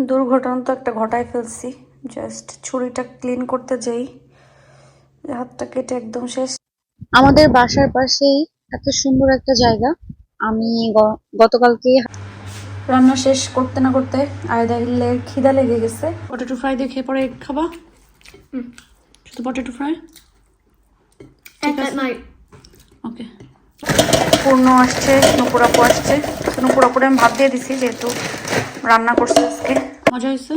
দুর্ঘটনা তো একটা ঘটায় ফেলছি। জাস্ট ছুরিটা ক্লিন করতে যাই। হাতটা কেটে একদম শেষ। আমাদের বাসার পাশেই এত সুন্দর একটা জায়গা। আমি গ- গতকালকে রান্না শেষ করতে না করতে আয়দা হিল্লের খিদা লেগে গেছে। পটেটো ফ্রাই দিয়ে খেয়ে পরে খাবা? শুধু পটেটো ফ্রাই ওকে পূর্ণ আসছে নুপুরাপু আসছে। তো নুপুরাপুরে আমি ভাত দিয়ে দিছি যেহেতু রান্না করছে আজকে। মজা হয়েছে?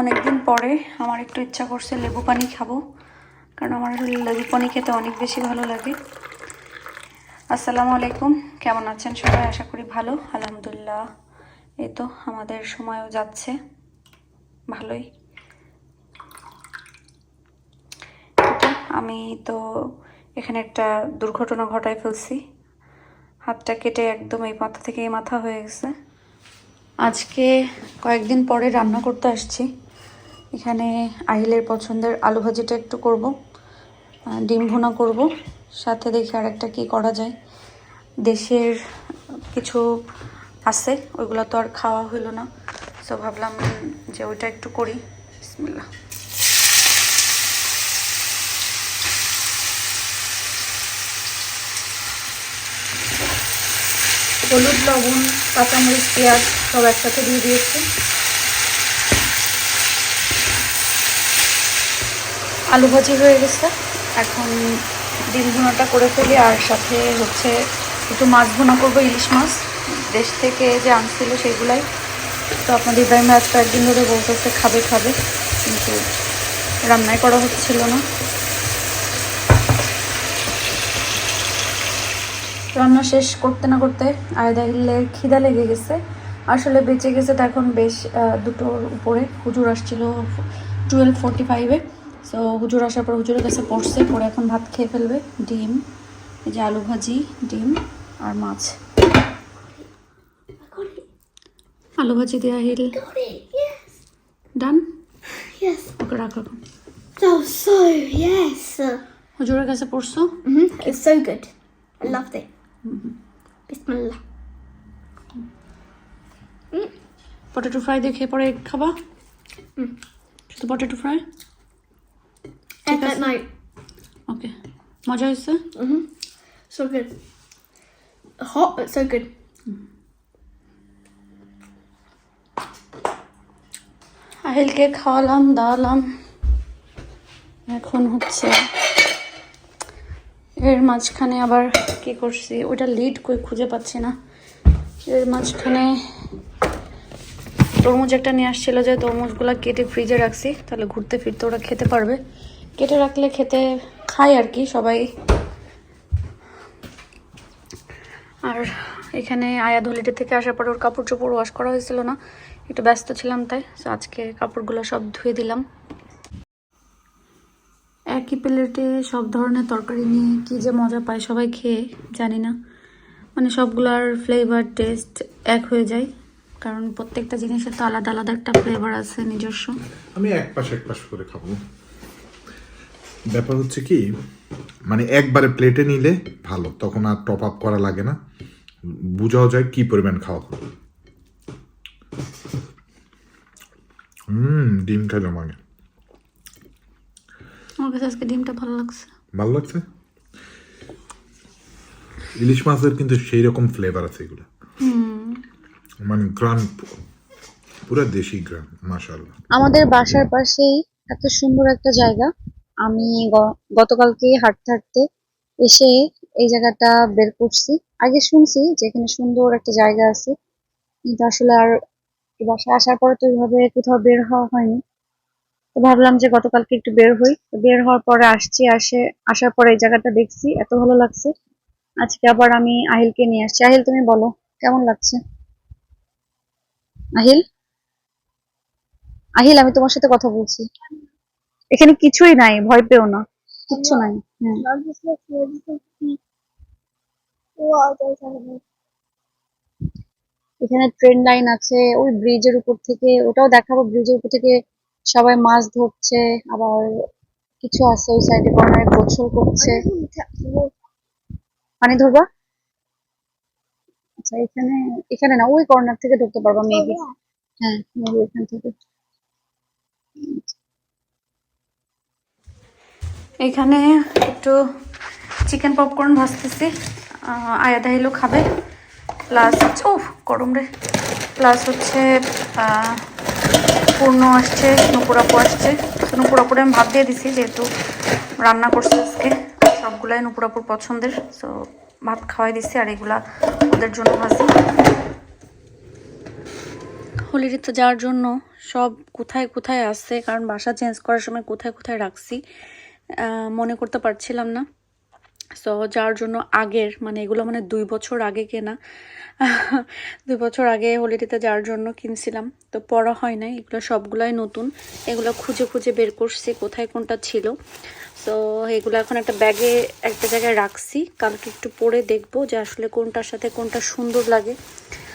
অনেকদিন পরে আমার একটু ইচ্ছা করছে লেবু পানি খাব কারণ আমার লেবু পানি খেতে অনেক বেশি ভালো লাগে। আসসালামু আলাইকুম। কেমন আছেন সবাই? আশা করি ভালো। আলহামদুলিল্লাহ। এই তো আমাদের সময়ও যাচ্ছে। ভালোই। আমি তো এখানে একটা দুর্ঘটনা ঘটায় ফেলছি। হাতটা কেটে একদম এই মাথা থেকে এই মাথা হয়ে গেছে। আজকে কয়েকদিন পরে রান্না করতে আসছি। এখানে আহিলের পছন্দের আলু ভাজিটা একটু করব। ডিম ভুনা করব। সাথে দেখি আর একটা কী করা যায়। দেশের কিছু আছে, ওইগুলো তো আর খাওয়া হলো না। সো ভাবলাম যে ওইটা একটু করি। বিসমিল্লাহ। হলুদ, লবণ, কাঁচামরিচ, পেঁয়াজ সব একসাথে দিয়ে দিয়েছি। আলু ভাজি হয়ে গেছে। এখন ডিম ভুনাটা করে ফেলি, আর সাথে হচ্ছে একটু মাছ ভুনা করব, ইলিশ মাছ। দেশ থেকে যে আনছিল সেগুলাই। তো আপনাদের ইব্রাহিম আজ কয়েকদিন ধরে বলতেছে খাবে খাবে। কিন্তু রান্নাই করা হচ্ছিল না। রান্না শেষ করতে না করতে আয়দা হিল্লের খিদা লেগে গেছে। আসলে বেঁচে গেছে তো এখন বেশ দুটোর উপরে। হুজুর আসছিল টুয়েলভ ফোরটি ফাইভে। সো হুজুর আসার পর হুজুরের কাছে পড়ছে পরে এখন ভাত খেয়ে ফেলবে ডিম এই যে আলু ভাজি ডিম আর মাছ আলু ভাজি দেওয়া হিল. ডান. ওকে রাখো. হুজুরের কাছে পড়ছো. It's so good. I loved it. Bismillah. Potato fry দেখে পরে খাবা শুধু potato fry Egg at night. Okay মজা হয়েছে Mm-hmm. So good. Hot, but so good. আহিলকে খাওয়ালাম দাওয়ালাম এখন হচ্ছে এর মাঝখানে আবার কি করছি ওটা লিড কই খুঁজে পাচ্ছি না এর মাঝখানে তরমুজ একটা নিয়ে আসছিল যে তরমুজগুলো কেটে ফ্রিজে রাখছি তাহলে ঘুরতে ফিরতে ওরা খেতে পারবে কেটে রাখলে খেতে খায় আর কি সবাই। আর এখানে আয়া ধুলিটি থেকে আসার পর ওর কাপড় চোপড় ওয়াশ করা হয়েছিল না, একটু ব্যস্ত ছিলাম তাই আজকে কাপড়গুলো সব ধুয়ে দিলাম। একই প্লেটে সব ধরনের তরকারি নিয়ে কি যে মজা পায় সবাই খেয়ে, জানি না। মানে সবগুলোর ফ্লেভার টেস্ট এক হয়ে যায়, কারণ প্রত্যেকটা জিনিসের তো আলাদা আলাদা একটা ফ্লেভার আছে নিজস্ব। আমি এক পাশ এক পাশ করে খাব। ব্যাপার হচ্ছে কি মানে একবারে প্লেটে নিলে ভালো তখন আর টপ আপ করা লাগে না। বোঝাও যায় কি পরিমাণ খাওয়া হুম ডিম খাইলাম আগে। আমার কাছে আজকে ডিমটা ভালো লাগছে। ভালো লাগছে? ইলিশ মাছের কিন্তু সেই রকম ফ্লেভার আছে এগুলো। মানে গ্রান পুরো দেশি গ্রান মাশাআল্লাহ। আমাদের বাসার পাশেই এত সুন্দর একটা জায়গা। আমি গতকালকে হাঁটতে হাঁটতে এসে এই জায়গাটা বের করছি। আগে শুনছি যে এখানে সুন্দর একটা জায়গা আছে, কিন্তু আসলে আর বাসায় আসার পরে তো এইভাবে কোথাও বের হওয়া হয়নি। তো ভাবলাম যে গতকালকে একটু বের হই। বের হওয়ার পরে আসছি, আসে, আসার পরে এই জায়গাটা দেখছি, এত ভালো লাগছে। আজকে আবার আমি আহিলকে নিয়ে আসছি। আহিল, তুমি বলো, কেমন লাগছে? আহিল? আহিল, আমি তোমার সাথে কথা বলছি। এখানে কিছুই নাই ভয় পেও না। কিচ্ছু নাই হ্যাঁ। এখানে ট্রেন লাইন আছে ওই ব্রিজের উপর থেকে ওটাও দেখাবো ব্রিজের উপর থেকে সবাই মাছ ধরছে আবার কিছু আছে ওই সাইডে কর্নারে গোসল করছে। পানি ধরবা? আচ্ছা এখানে এখানে না ওই কর্নার থেকে ধরতে পারবা মেবি হ্যাঁ মেবি এখান থেকে। এখানে একটু চিকেন পপকর্ন ভাজতেছি। আয়া এলো খাবে। প্লাস ও গরম রে। প্লাস হচ্ছে পূর্ণ আসছে, নুপুরাপু আসছে। তো নুপুরাপুরে আমি ভাত দিয়ে দিছি, যেহেতু রান্না করছে আজকে। সবগুলাই নুপুরাপুর পছন্দের। সো ভাত খাওয়াই দিছি আর এগুলা ওদের জন্য ভাজি। হোলিতে যাওয়ার জন্য সব কোথায় কোথায় আসছে কারণ বাসা চেঞ্জ করার সময় কোথায় কোথায় রাখছি? মনে করতে পারছিলাম না। সো যার জন্য আগের মানে এগুলো মানে দুই বছর আগে কেনা, দুই বছর আগে হোলিডেতে যাওয়ার জন্য কিনছিলাম। তো পড়া হয় নাই, এগুলো সবগুলাই নতুন। এগুলো খুঁজে খুঁজে বের করছি, কোথায় কোনটা ছিল। সো এগুলো এখন একটা ব্যাগে একটা জায়গায় রাখছি। কালকে একটু পরে দেখব যে আসলে কোনটার সাথে কোনটা সুন্দর লাগে।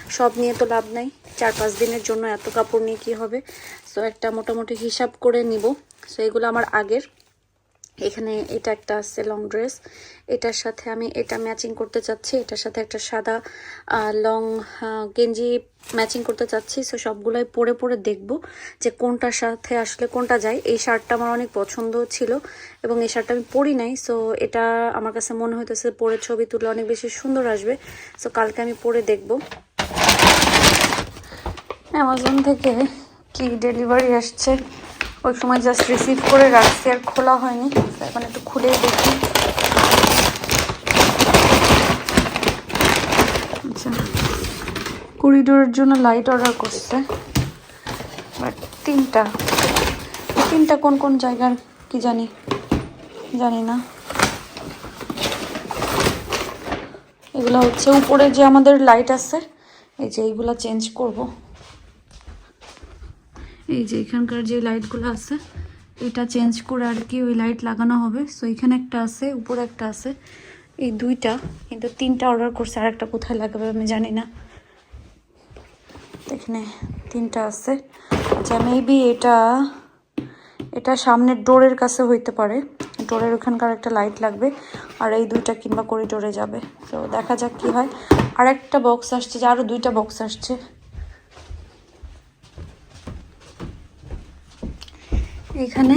সব নিয়ে তো লাভ নাই, চার পাঁচ দিনের জন্য এত কাপড় নিয়ে কী হবে? সো একটা মোটামুটি হিসাব করে নিব। সো এগুলো আমার আগের। এখানে এটা একটা আছে লং ড্রেস। এটার সাথে আমি এটা ম্যাচিং করতে চাচ্ছি। এটার সাথে একটা সাদা লং গেঞ্জি ম্যাচিং করতে চাচ্ছি। সো সবগুলোই পরে পরে দেখব যে কোনটার সাথে আসলে কোনটা যায়। এই শার্টটা আমার অনেক পছন্দ ছিল এবং এই শার্টটা আমি পরি নাই। সো এটা আমার কাছে মনে হইতেছে পরে ছবি তুললে অনেক বেশি সুন্দর আসবে। সো কালকে আমি পরে দেখব। অ্যামাজন থেকে কি ডেলিভারি আসছে? ওই সময় জাস্ট রিসিভ করে রাখছি, আর খোলা হয়নি। এখন একটু খুলেই দেখি। আচ্ছা। করিডোরের জন্য লাইট অর্ডার করছে। বাট তিনটা। তিনটা কোন কোন জায়গার কি জানি জানি না। এগুলো হচ্ছে উপরে যে আমাদের লাইট আছে, এই যে এইগুলো চেঞ্জ করব। এই যে এখানকার যে লাইটগুলো আছে, এটা চেঞ্জ করে আর কি ওই লাইট লাগানো হবে। সো এখানে একটা আছে, উপরে একটা আছে। এই দুইটা, কিন্তু তিনটা অর্ডার করছে, আর একটা কোথায় লাগাবে আমি জানি না। এখানে তিনটা আছে। আচ্ছা মেবি এটা এটা সামনের ডোরের কাছে হইতে পারে। ডোরের ওখানকার একটা লাইট লাগবে, আর এই দুইটা কিংবা করিডোরে যাবে। তো দেখা যাক কি হয়। আর একটা বক্স আসছে, যে আরও দুইটা বক্স আসছে। এখানে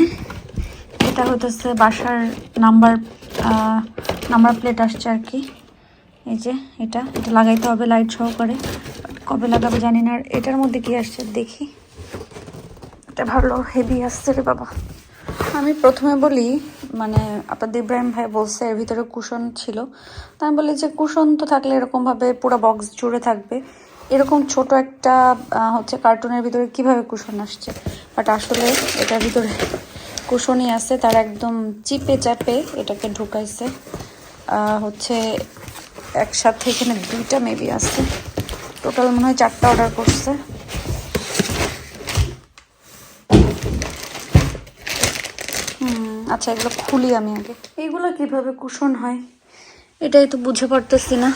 এটা হতেছে বাসার নাম্বার নাম্বার প্লেট আসছে আর কি। এই যে এটা এটা লাগাইতে হবে লাইট সহকারে। কবে লাগাবে জানি না, আর এটার মধ্যে কি আসছে দেখি। এটা ভালো হেভি আসছে রে বাবা। আমি প্রথমে বলি মানে আপনাদের ইব্রাহিম ভাই বলছে এর ভিতরে কুশন ছিল। তা আমি বলি যে কুশন তো থাকলে এরকমভাবে পুরো বক্স জুড়ে থাকবে। এরকম ছোট একটা হচ্ছে কার্টুনের ভিতরে কীভাবে কুশন আসছে? বাট আসলে এটার ভিতরে কুশনই আছে, তার একদম চিপে চাপে এটাকে ঢুকাইছে। হচ্ছে একসাথে এখানে দুইটা মেবি আছে। টোটাল মনে হয় চারটা অর্ডার করছে। আচ্ছা এগুলো খুলি আমি আগে। এইগুলো কীভাবে কুশন হয়? এটাই তো বুঝে পারতেছি না।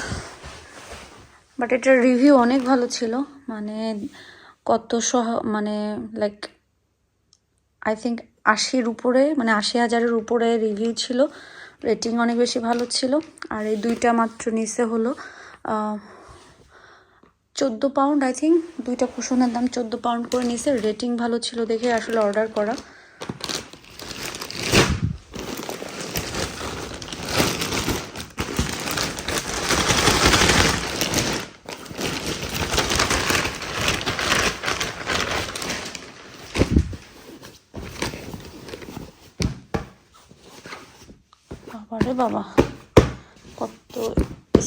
বাট এটার রিভিউ অনেক ভালো ছিল। মানে কত সহ মানে লাইক আই থিঙ্ক আশির উপরে মানে আশি হাজারের উপরে রিভিউ ছিল রেটিং অনেক বেশি ভালো ছিল, আর এই দুইটা মাত্র নিচে হলো চোদ্দ পাউন্ড আই থিঙ্ক দুইটা কুশনের দাম চোদ্দ পাউন্ড করে নিয়েছে রেটিং ভালো ছিল দেখে আসলে অর্ডার করা। বাবা। কত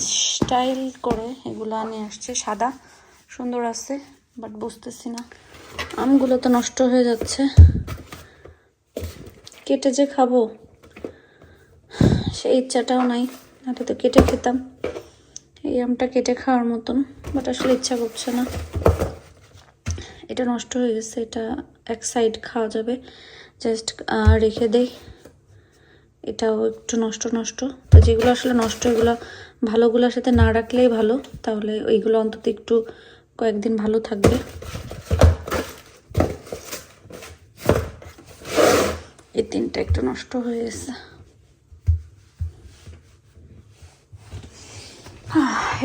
স্টাইল করে এগুলো নিয়ে আসছে। সাদা, সুন্দর আছে বাট বুঝতেছি না। আমগুলো তো নষ্ট হয়ে যাচ্ছে। কেটে যে খাব, সেই ইচ্ছাটাও নাই। নাহলে তো কেটে খেতাম। এই আমটা কেটে খাওয়ার মতন বাট আসলে ইচ্ছা করছে না। এটা নষ্ট হয়ে গেছে। এটা এক সাইড খাওয়া যাবে। জাস্ট রেখে দেই। এটাও একটু নষ্ট নষ্ট। তো যেগুলো আসলে নষ্ট, এগুলো ভালোগুলোর সাথে না রাখলেই ভালো। তাহলে ওইগুলো অন্তত একটু কয়েকদিন ভালো থাকবে। এই তিনটা একটু নষ্ট হয়ে গেছে।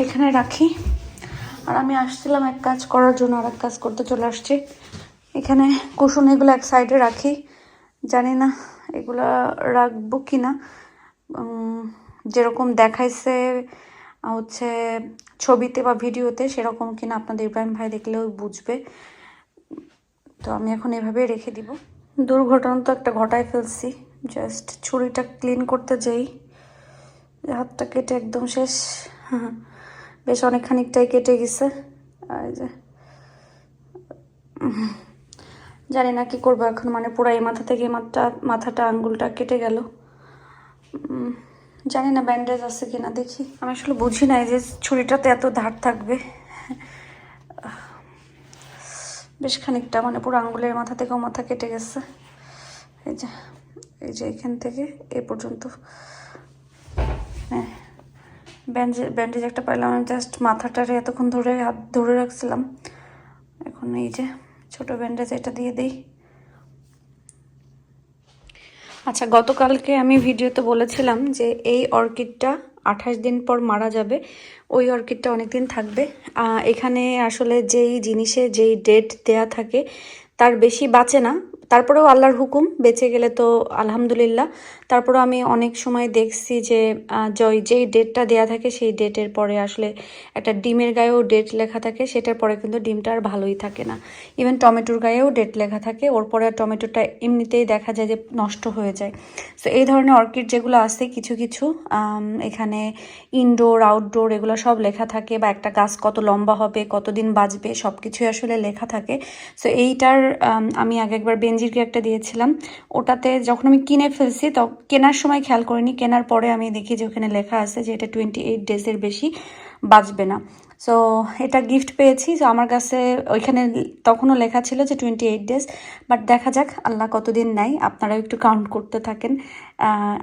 এখানে রাখি। আর আমি আসছিলাম এক কাজ করার জন্য আর কাজ করতে চলে আসছি। এখানে কুশন এগুলো এক সাইডে রাখি। জানি না, এগুলা রাখব কি না যেরকম দেখাইছে, হচ্ছে ছবিতে বা ভিডিওতে সেরকম কিনা আপনাদের ইব্রাহিম ভাই দেখলেও বুঝবে। তো আমি এখন এভাবেই রেখে দিব। দুর্ঘটনা তো একটা ঘটায় ফেলছি জাস্ট ছুরিটা ক্লিন করতে যাই। হাতটা কেটে একদম শেষ। বেশ অনেক খানিকটাই কেটে গেছে। আর যে। জানি না কি করব এখন মানে পুরো এই মাথা থেকে এই মাথা, মাথাটা, আঙ্গুলটা কেটে গেল। জানি না ব্যান্ডেজ আছে কিনা, দেখি। আমি আসলে বুঝি নাই যে ছুরিটাতে এত ধার থাকবে। বেশ খানিকটা মানে পুরো আঙ্গুলের মাথা থেকেও মাথা কেটে গেছে। এই যে এই যে এখান থেকে, এ পর্যন্ত। হ্যাঁ ব্যান্ডেজ ব্যান্ডেজ একটা পাইলাম, আমি জাস্ট মাথাটারে এতক্ষণ ধরে হাত, ধরে রাখছিলাম। এখন এই যে ছোট ব্যান্ডেজ এটা দিয়ে দিই। আচ্ছা গতকালকে আমি ভিডিওতে বলেছিলাম যে এই অর্কিডটা আঠাশ দিন পর মারা যাবে। ওই অর্কিডটা অনেক দিন থাকবে এখানে আসলে যেই জিনিসে যেই ডেট দেয়া থাকে, তার বেশি বাঁচে না। তারপরেও আল্লাহর হুকুম, বেঁচে গেলে তো আলহামদুলিল্লাহ। তারপরেও আমি অনেক সময় দেখছি যে জয় যেই ডেটটা দেয়া থাকে সেই ডেটের পরে আসলে একটা ডিমের গায়েও ডেট লেখা থাকে, সেটার পরে কিন্তু ডিমটা আর ভালোই থাকে না। ইভেন টমেটোর গায়েও ডেট লেখা থাকে, ওর পরে আর টমেটোটা এমনিতেই দেখা যায় যে নষ্ট হয়ে যায়। সো এই ধরনের অর্কিড যেগুলো আছে কিছু কিছু এখানে ইনডোর আউটডোর এগুলো সব লেখা থাকে বা একটা গাছ কত লম্বা হবে, কতদিন বাঁচবে সব কিছুই আসলে লেখা থাকে। সো এইটার, আমি আগে একবার বেঞ্জিরকে একটা দিয়েছিলাম। ওটাতে যখন আমি কিনে ফেলছি তো কেনার সময় খেয়াল করিনি, কেনার পরে আমি দেখি যে ওখানে লেখা আছে যে এটা টোয়েন্টি এইট ডেজের বেশি বাঁচবে না। সো এটা গিফট পেয়েছি তো আমার কাছে ওইখানে তখনও লেখা ছিল যে টোয়েন্টি এইট ডেজ বাট দেখা যাক, আল্লাহ কতদিন নেয়, আপনারাও একটু কাউন্ট করতে থাকেন।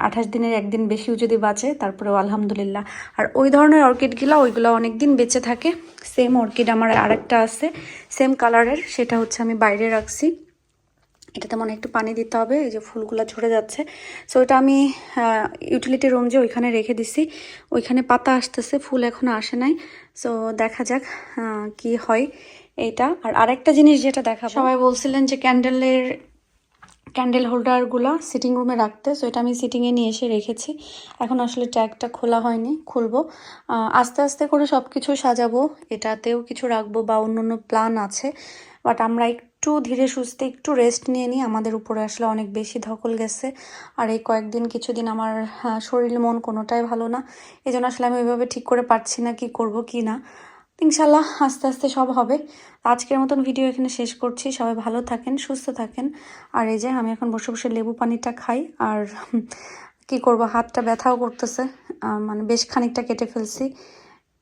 আঠাশ দিনের একদিন বেশিও যদি বাঁচে, তারপরেও আলহামদুলিল্লাহ। আর ওই ধরনের অর্কিডগুলো ওইগুলো অনেক দিন বেঁচে থাকে। সেম অর্কিড আমার আরেকটা আছে সেম কালারের সেটা হচ্ছে আমি বাইরে রাখছি। এটাতে মনে একটু পানি দিতে হবে, এই যে ফুলগুলো ঝরে যাচ্ছে। সো এটা আমি ইউটিলিটি রুম যে ওইখানে রেখে দিছি। ওইখানে পাতা আসতেছে, ফুল এখনও আসে নাই। সো দেখা যাক কি হয় এইটা। আর আরেকটা জিনিস যেটা দেখা সবাই বলছিলেন যে ক্যান্ডেলের, ক্যান্ডেল হোল্ডারগুলো সিটিং রুমে রাখতে। সো এটা আমি সিটিংয়ে নিয়ে এসে রেখেছি। এখন আসলে ট্যাগটা খোলা হয়নি, খুলবো। আস্তে আস্তে করে সব কিছু সাজাবো। এটাতেও কিছু রাখব বা অন্য অন্য প্ল্যান আছে। বাট আমরা একটু ধীরে সুস্থে একটু রেস্ট নিয়ে নিই আমাদের উপরে আসলে অনেক বেশি ধকল গেছে। আর এই কয়েকদিন কিছুদিন আমার শরীর মন কোনোটাই ভালো না। এই জন্য আসলে আমি ওইভাবে ঠিক করে পারছি না কি করব, কি না। ইনশাল্লাহ আস্তে আস্তে সব হবে। আজকের মতন ভিডিও এখানে শেষ করছি। সবাই ভালো থাকেন, সুস্থ থাকেন। আর এই যে আমি এখন বসে বসে লেবু পানিটা খাই আর কি করব, হাতটা ব্যথাও করতেছে। মানে বেশ খানিকটা কেটে ফেলছি।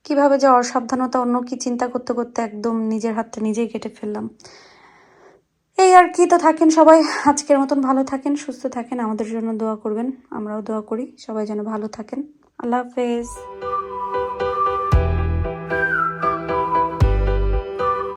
কীভাবে যে অসাবধানতা, অন্য কি চিন্তা করতে করতে একদম নিজের হাতটা নিজেই কেটে ফেললাম। এই আর কি, তো থাকেন সবাই। আজকের মতন ভালো থাকেন, সুস্থ থাকেন, আমাদের জন্য দোয়া করবেন। আমরাও দোয়া করি, সবাই যেন ভালো থাকেন। আল্লাহ হাফেজ।